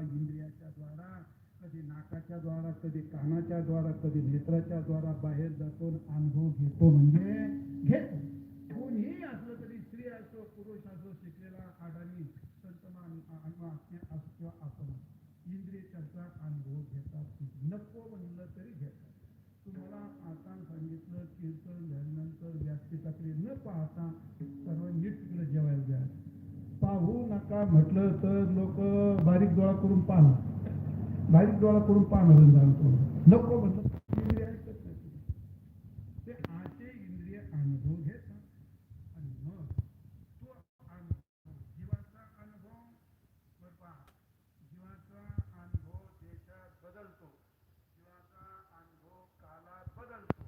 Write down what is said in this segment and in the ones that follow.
इंद्रियाच्या द्वारा कधी नाकाच्या द्वारा कधी कानाच्या द्वारा कधी नेत्राच्या द्वारा बाहेर जातो अनुभव घेतो म्हणजे घेतो. कोणीही असलं तरी स्त्री असो पुरुष असो शिकलेला अडाणी संतमान असो किंवा आपण इंद्रिय त्याचा अनुभव घेतात. नको म्हणलं तरी घेतात. तुम्हाला आता सांगितलं कीर्तन झाल्यानंतर व्यासपीठाकडे न पाहता सर्व नीट तिकडे जेवायला द्या. म्हटलं तर लोक बारीक डोळा करून पाहणार बारीक डोळा करून पाहणार जाणतो नको म्हटलं इंद्रिय ऐकत नाही ते आशे इंद्रिय अनुभव घेतात. आणि मग तो जीवाचा अनुभव जीवाचा अनुभव देशात बदलतो. जीवाचा अनुभव कालात बदलतो.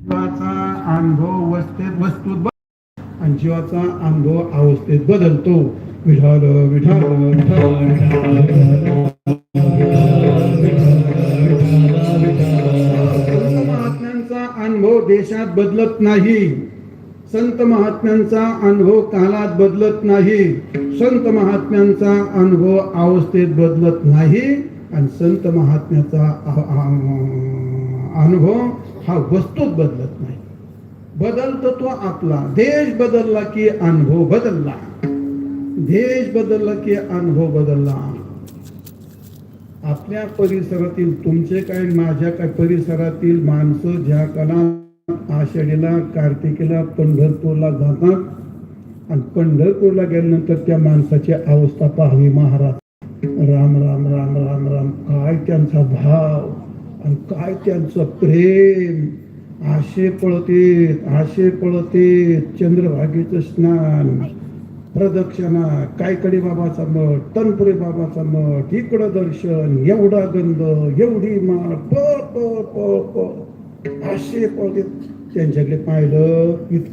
जीवाचा अनुभव वस्तेत वस्तूत आणि जीवाचा अनुभव अवस्थेत बदलतो. विठाल विठाल विठाल संत महात्म्यांचा अनुभव देशात बदलत नाही. संत महात्म्यांचा अनुभव कालात बदलत नाही. संत महात्म्यांचा अनुभव अवस्थेत बदलत नाही. आणि संत महात्म्याचा अनुभव हा वस्तूत बदलत नाही. बदलतो तो आपला. देश बदलला की अनुभव बदलला. देश बदलला की अनुभव बदलला? आपल्या परिसरातील तुमचे काय माझ्या काय परिसरातील माणसं ज्या कला आषाढीला कार्तिकीला पंढरपूरला जातात आणि पंढरपूरला गेल्यानंतर त्या माणसाची अवस्था पाहावी महाराज. राम राम राम राम राम काय त्यांचा भाव आणि काय त्यांचं प्रेम. आशे पळतेत आशे पळतेत चंद्रभागेचं स्नान. प्रदक्षिणा कायकडे बाबाचा मठ तनपुरे बाबाचा मठ इकडं दर्शन एवढा गंध एवढी माळ प प प प. आशे त्यांच्याकडे पाहिलं. इतकं